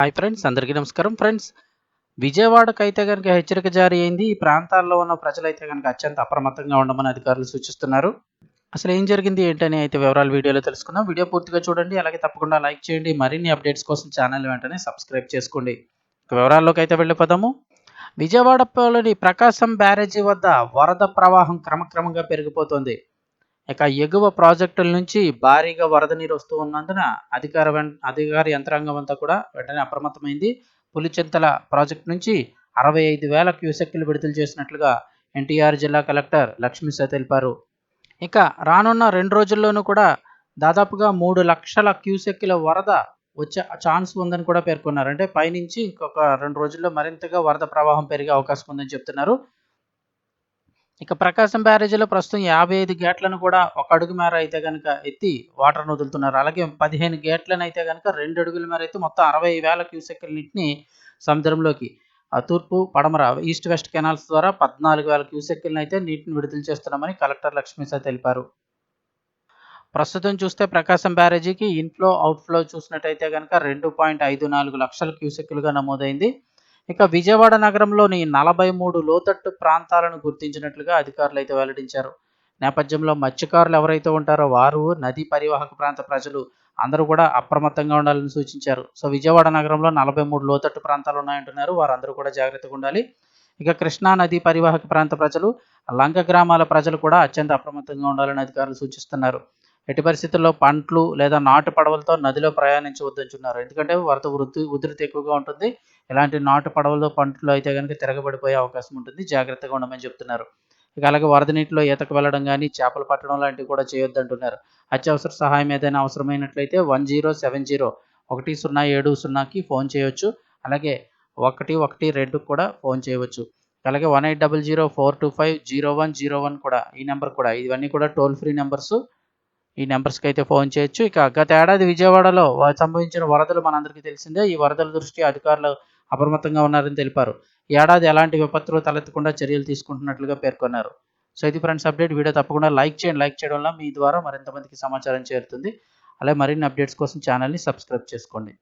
Hi friends అందరికీ నమస్కారం. Friends విజయవాడకు అయితే కనుక హెచ్చరిక జారీ అయింది. ఈ ప్రాంతాల్లో ఉన్న ప్రజలైతే కనుక అత్యంత అప్రమత్తంగా ఉండమని అధికారులు సూచిస్తున్నారు. అసలు ఏం జరిగింది ఏంటని అయితే వివరాలు వీడియోలో తెలుసుకుందాం. వీడియో పూర్తిగా చూడండి అలాగే తప్పకుండా లైక్ చేయండి. మరిన్ని అప్డేట్స్ కోసం ఛానల్ వెంటనే సబ్స్క్రైబ్ చేసుకోండి. వివరాల్లోకి అయితే వెళ్ళిపోదాము. విజయవాడలోని ప్రకాశం బ్యారేజీ వద్ద వరద ప్రవాహం క్రమక్రమంగా పెరిగిపోతోంది. ఇక ఎగువ ప్రాజెక్టుల నుంచి భారీగా వరద నీరు వస్తూ ఉన్నందున అధికార అధికార యంత్రాంగం అంతా కూడా వెంటనే అప్రమత్తమైంది. పులిచింతల ప్రాజెక్టు నుంచి అరవై ఐదు వేల క్యూసెక్లు విడుదల చేసినట్లుగా ఎన్టీఆర్ జిల్లా కలెక్టర్ లక్ష్మీశ తెలిపారు. ఇక రానున్న రెండు రోజుల్లోనూ కూడా దాదాపుగా మూడు లక్షల క్యూసెక్కుల వరద వచ్చే ఛాన్స్ ఉందని కూడా పేర్కొన్నారు. అంటే పైనుంచి ఇంకొక రెండు రోజుల్లో మరింతగా వరద ప్రవాహం పెరిగే అవకాశం ఉందని చెప్తున్నారు. ఇక ప్రకాశం బ్యారేజీలో ప్రస్తుతం యాభై ఐదు గేట్లను కూడా ఒక అడుగు మేర అయితే కనుక ఎత్తి వాటర్ను వదులుతున్నారు. అలాగే పదిహేను గేట్లను అయితే కనుక రెండు అడుగుల మేర అయితే మొత్తం అరవై వేల క్యూసెక్ల నీటిని సముద్రంలోకి తూర్పు పడమర ఈస్ట్ వెస్ట్ కెనాల్స్ ద్వారా పద్నాలుగు వేల క్యూసెక్లను అయితే నీటిని విడుదల చేస్తున్నామని కలెక్టర్ లక్ష్మీసా తెలిపారు. ప్రస్తుతం చూస్తే ప్రకాశం బ్యారేజీకి ఇన్ఫ్లో అవుట్ఫ్లో చూసినట్టయితే కనుక రెండు పాయింట్ ఐదు నాలుగు లక్షల క్యూసెక్లుగా నమోదైంది. ఇక విజయవాడ నగరంలోని నలభై మూడు లోతట్టు ప్రాంతాలను గుర్తించినట్లుగా అధికారులు అయితే వెల్లడించారు. నేపథ్యంలో మత్స్యకారులు ఎవరైతే ఉంటారో వారు నదీ పరివాహక ప్రాంత ప్రజలు అందరూ కూడా అప్రమత్తంగా ఉండాలని సూచించారు. సో విజయవాడ నగరంలో నలభై మూడు లోతట్టు ప్రాంతాలు ఉన్నాయంటున్నారు. వారందరూ కూడా జాగ్రత్తగా ఉండాలి. ఇక కృష్ణా నదీ పరివాహక ప్రాంత ప్రజలు లంక గ్రామాల ప్రజలు కూడా అత్యంత అప్రమత్తంగా ఉండాలని అధికారులు సూచిస్తున్నారు. ఎట్టి పరిస్థితుల్లో పంట్లు లేదా నాటు పడవలతో నదిలో ప్రయాణించవద్దంటున్నారు ఎందుకంటే వరద వృద్ధి ఉధృతి ఎక్కువగా ఉంటుంది. ఇలాంటి నాటు పడవలతో పంటలు అయితే కనుక తిరగబడిపోయే అవకాశం ఉంటుంది. జాగ్రత్తగా ఉండమని చెప్తున్నారు. ఇక అలాగే వరద నీటిలో ఈతకు వెళ్ళడం కానీ చేపలు పట్టడం లాంటివి కూడా చేయొద్దంటున్నారు అత్యవసర సహాయం ఏదైనా అవసరమైనట్లయితే వన్ జీరో సెవెన్ జీరో ఒకటి సున్నా ఏడు సున్నాకి ఫోన్ చేయవచ్చు అలాగే ఒకటి ఒకటి రెండుకు కూడా ఫోన్ చేయవచ్చు. అలాగే one eight double zero four two five zero one zero one కూడా ఈ నెంబర్ కూడా. ఇవన్నీ కూడా టోల్ ఫ్రీ నెంబర్స్. ఈ నెంబర్స్కి అయితే ఫోన్ చేయొచ్చు. ఇక గత ఏడాది విజయవాడలో సంభవించిన వరదలు మనందరికీ తెలిసిందే. ఈ వరదల దృష్టి అధికారులు అప్రమత్తంగా ఉన్నారని తెలిపారు. ఈ ఏడాది ఎలాంటి విపత్తులు తలెత్తకుండా చర్యలు తీసుకుంటున్నట్లుగా పేర్కొన్నారు. సో ఇది ఫ్రెండ్స్ అప్డేట్. వీడియో తప్పకుండా లైక్ చేయండి. లైక్ చేయడం వల్ల మీ ద్వారా మరింత మందికి సమాచారం చేరుతుంది. అలాగే మరిన్ని అప్డేట్స్ కోసం ఛానల్ని సబ్స్క్రైబ్ చేసుకోండి.